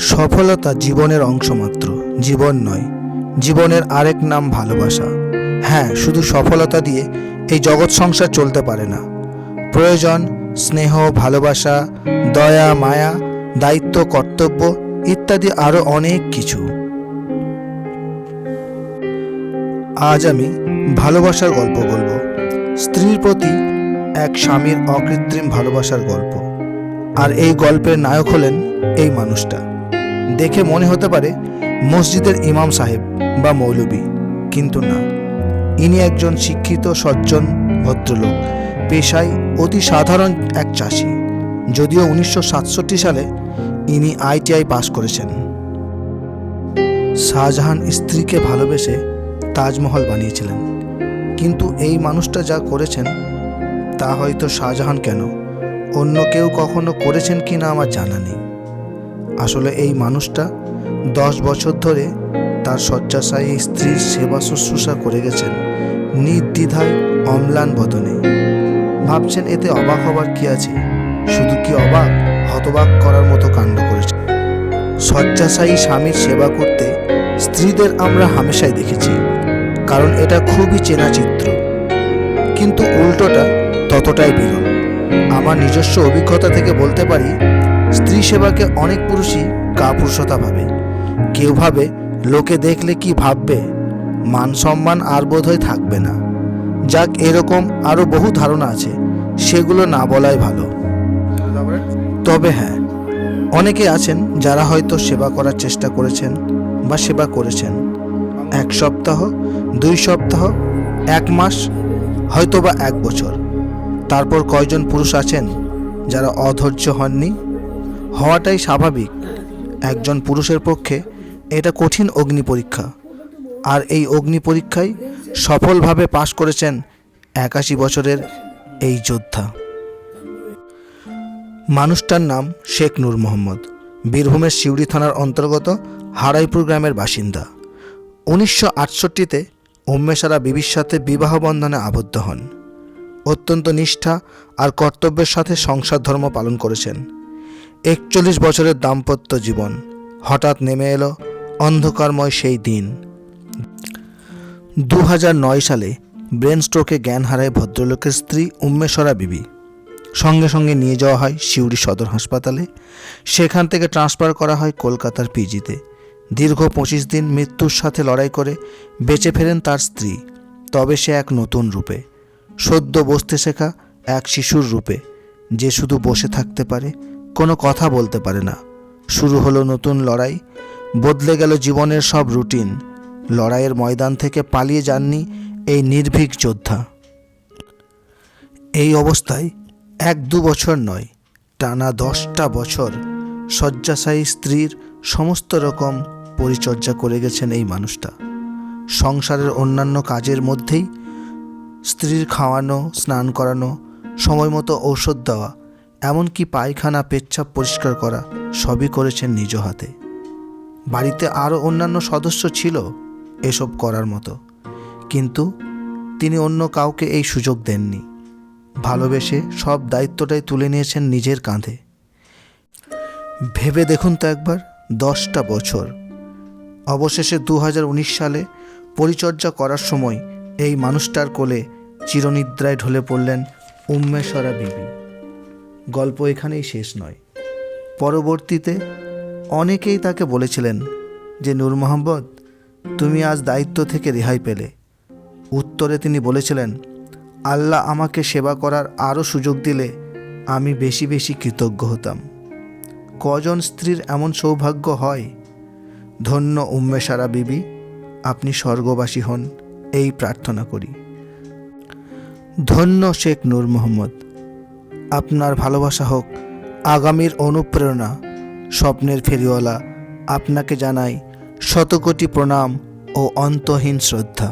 সফলতা জীবনের অংশ মাত্র জীবন নয়, জীবনের আরেক নাম ভালোবাসা। হ্যাঁ শুধু সফলতা দিয়ে এই জগৎ সংসার চলতে পারে না। প্রয়োজন, স্নেহ, ভালোবাসা, দয়া, মায়া, দায়িত্ব, কর্তব্য ইত্যাদি আরও অনেক কিছু। আজ আমি ভালোবাসার গল্প বলব। স্ত্রীর প্রতি এক স্বামীর অকৃত্রিম ভালোবাসার গল্প। আর এই গল্পের নায়ক হলেন এই মানুষটা। দেখে মনে হতে পারে মসজিদের ইমাম সাহেব বা মৌলবী, কিন্তু না। ইনি একজন শিক্ষিত, সজ্জন, ভদ্রলোক। পেশায় অতি সাধারণ এক চাষি। যদিও উনিশশো সাতষট্টি সালে ইনি আইটিআই পাশ করেছেন। শাহজাহান স্ত্রীকে ভালোবেসে তাজমহল বানিয়েছিলেন। কিন্তু এই মানুষটা যা করেছেন, তা হয়তো শাহজাহান কেন? অন্য কেউ কখনো করেছেন কি না আমার জানা নেই। আসলে এই মানুষটা দশ বছর ধরে তার শয্যাশায়ী স্ত্রীর সেবা শুশ্রূষা করে গেছেন নির্দ্বিধায় অম্লান বদনে। ভাবছেন এতে অবাক হবার কি আছে? শুধু কি অবাক? হতবাক করার মতো কাণ্ড করেছে। শয্যাশায়ী স্বামীর সেবা করতে স্ত্রীদের আমরা হামেশাই দেখেছি, কারণ এটা খুবই চেনা চিত্র। কিন্তু উল্টোটা ততটাই বিরল। আমার নিজস্ব অভিজ্ঞতা থেকে বলতে পারি স্ত্রী সেবাকে অনেক পুরুষই কাপুরুষতা ভাবে। কেউ ভাবে, লোকে দেখলে কি ভাববে? মান সম্মান আর বোধহয় থাকবে না। যাক, এরকম আরও বহু ধারণা আছে, সেগুলো না বলাই ভালো। তবে হ্যাঁ অনেকে আছেন যারা হয়তো সেবা করার চেষ্টা করেছেন বা সেবা করেছেন। এক সপ্তাহ, দুই সপ্তাহ, এক মাস হয়তো বা এক বছর। তারপর কয়জন পুরুষ আছেন যারা অধৈর্য হননি? হওয়াটাই স্বাভাবিক। একজন পুরুষের পক্ষে এটা কঠিন অগ্নি পরীক্ষা। আর এই অগ্নি পরীক্ষায় সফলভাবে পাশ করেছেন একাশি বছরের এই যোদ্ধা। মানুষটার নাম শেখ নূর মোহাম্মদ। বীরভূমের সিউড়ি থানার অন্তর্গত হারাইপুর গ্রামের বাসিন্দা। উনিশশো আটষট্টিতে উম্মেশারা বিবির সাথে বিবাহ বন্ধনে আবদ্ধ হন। অত্যন্ত নিষ্ঠা আর কর্তব্যের সাথে সংসার ধর্ম পালন করেছেন। একচল্লিশ বছরের দাম্পত্য জীবন। হঠাৎ নেমে এলো অন্ধকারময় সেই দিন। দু সালে ব্রেন স্ট্রোকে জ্ঞান হারায় ভদ্রলোকের স্ত্রী উম্মেশ্বরা বিবি। সঙ্গে সঙ্গে নিয়ে যাওয়া হয় সিউড়ি সদর হাসপাতালে। সেখান থেকে ট্রান্সফার করা হয় কলকাতার পিজিতে। দীর্ঘ পঁচিশ দিন মৃত্যুর সাথে লড়াই করে বেঁচে ফেরেন তার স্ত্রী। তবে সে এক নতুন রূপে। সদ্য বসতে শেখা এক শিশুর রূপে, যে শুধু বসে থাকতে পারে কোনো কথা বলতে পারে না। শুরু হলো নতুন লড়াই, বদলে গেল জীবনের সব রুটিন। লড়াইয়ের ময়দান থেকে পালিয়ে যাননি এই নির্ভীক যোদ্ধা। এই অবস্থায় এক দু বছর নয়, টানা দশটা বছর শয্যাশায়ী স্ত্রীর সমস্ত রকম পরিচর্যা করে গেছেন এই মানুষটা। সংসারের অন্যান্য কাজের মধ্যেই স্ত্রীর খাওয়ানো, স্নান করানো, সময় মতো ঔষধ দেওয়া এমনকি পায়খানা, পেচ্ছাপ পরিষ্কার করা সবই করেছেন নিজ হাতে। বাড়িতে আরও অন্যান্য সদস্য ছিল এসব করার মতো। কিন্তু তিনি অন্য কাউকে এই সুযোগ দেননি। ভালোবেসে সব দায়িত্বটাই তুলে নিয়েছেন নিজের কাঁধে। ভেবে দেখুন তো একবার, দশটা বছর। অবশেষে দু হাজার উনিশ সালে পরিচর্যা করার সময় এই মানুষটার কোলে চিরনিদ্রায় ঢলে পড়লেন উম্মেশ্বরা বিবি। গল্প এখানেই শেষ নয়। পরবর্তীতে অনেকেই তাকে বলেছিলেন যে, নূর মোহাম্মদ, তুমি আজ দায়িত্ব থেকে রেহাই পেলে। উত্তরে তিনি বলেছিলেন, আল্লাহ আমাকে সেবা করার আরও সুযোগ দিলে আমি বেশি বেশি কৃতজ্ঞ হতাম। কজন স্ত্রীর এমন সৌভাগ্য হয়? ধন্য উম্মেশারা বিবি, আপনি স্বর্গবাসী হন, এই প্রার্থনা করি। ধন্য শেখ নূর মোহাম্মদ আপনার ভালোবাসা হোক আগামীর অনুপ্রেরণা স্বপ্নের ফেরিওয়ালা আপনাকে জানাই শতকোটি প্রণাম ও অন্তহীন শ্রদ্ধা।